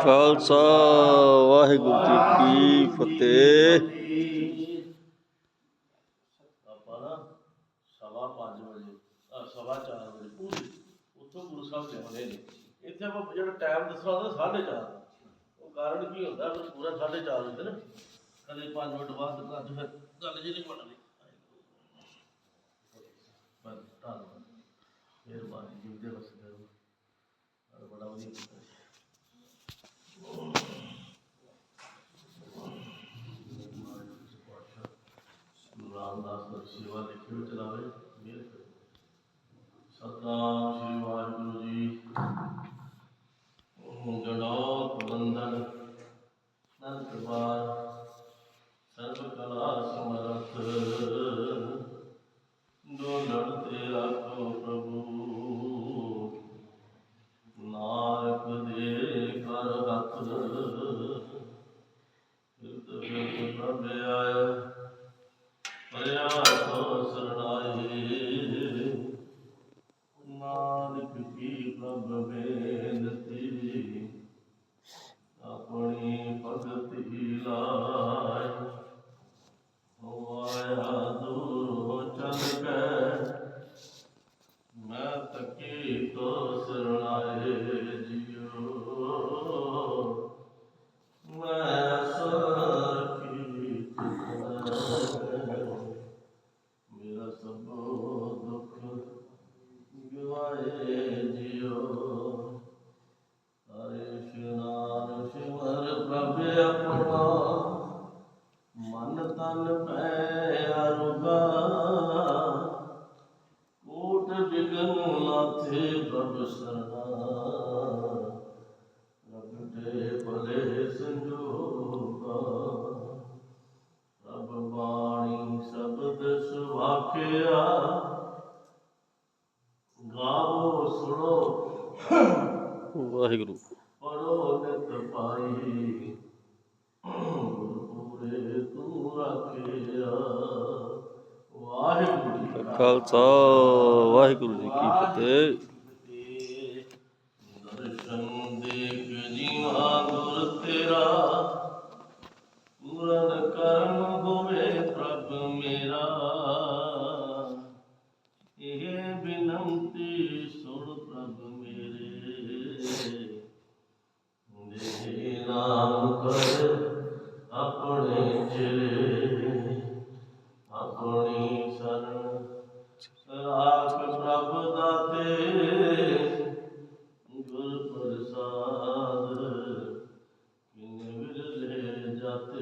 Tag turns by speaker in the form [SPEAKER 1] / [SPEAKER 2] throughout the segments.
[SPEAKER 1] ਖਾਲਸਾ, ਵਾਹਿਗੁਰੂ ਜੀ ਕੀ ਫਤਿਹ।
[SPEAKER 2] ਆਪਾਂ ਨਾ ਸਵਾ ਪੰਜ ਵਜੇ, ਅਹ ਸਵਾ ਚਾਰ ਵਜੇ, ਪੂਰੇ ਉੱਥੋਂ ਗੁਰੂ ਸਾਹਿਬ ਲਿਆਉਂਦੇ ਨੇ। ਇੱਥੇ ਆਪਾਂ ਜਿਹੜਾ ਟਾਈਮ ਦੱਸਣਾ ਹੁੰਦਾ ਸਾਢੇ ਚਾਰ। ਉਹ ਕਾਰਨ ਕੀ ਹੁੰਦਾ? ਫਿਰ ਪੂਰਾ ਸਾਢੇ ਚਾਰ ਹੁੰਦੇ ਕਦੇ 5 ਮਿੰਟ ਬਾਅਦ ਘਰ ਫਿਰ ਗੱਲ ਜੀ ਨਹੀਂ ਬਣਨੀ। ਰਾਮਦਾਸ ਦੀ ਸੇਵਾ ਲਿਖੀ ਵਿੱਚ ਚਲਾਵੇ ਮਿਹਰ ਕਰੇ ਸਤਨਾਮ ਸ੍ਰੀ ਵਾਹਿਗੁਰੂ ਜੀ। ਜਨੋ ਪ੍ਰਬੰਧਨ। ਨੰਦ ਕਿਰਪਾਲ ਸਰਬ ਕਲਾ ਸਮਰਥ। ਪਰਿਆ ਸੋ ਸਰਣਾਈ ਮਨ ਤਨ ਪੈ ਅਰੁਗਾ ਕੋਟ ਬਿਗਨ ਲਾਥੇ ਪ੍ਰਭ ਸਰਨਾ। ਰਬ ਤੇ ਭਲੇ ਸੰਜੋਗਾ ਪ੍ਰਭ ਬਾਣੀ ਸ਼ਬਦ ਸੁਭਾਖਿਆ ਗਾਵੋ ਸੁਣੋ।
[SPEAKER 1] ਵਾਹਿਗੁਰੂ।
[SPEAKER 2] ਪੜੋ ਨਿਤ ਪਾਈ ਤੂੰ ਰੱਖਿਆ। ਵਾਹਿਗੁਰੂ ਜੀ ਕਾ
[SPEAKER 1] ਖਾਲਸਾ ਵਾਹਿਗੁਰੂ ਜੀ ਕੀ ਫਤਿਹ।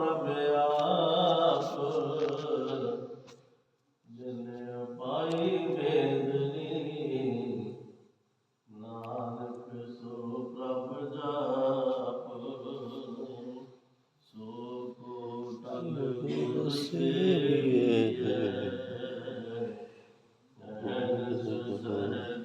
[SPEAKER 2] ਪ੍ਰਭ ਆਪ ਜਿਨੇ ਪਾਈ ਵੇਦਨੀ ਨਾਨਕ ਸੋ ਪ੍ਰਭ ਜਾਪ ਸੋ ਕੋ ਤਨ ਗੁਰਸੇ ਹੈ ਹੈ।
[SPEAKER 1] ਸੋ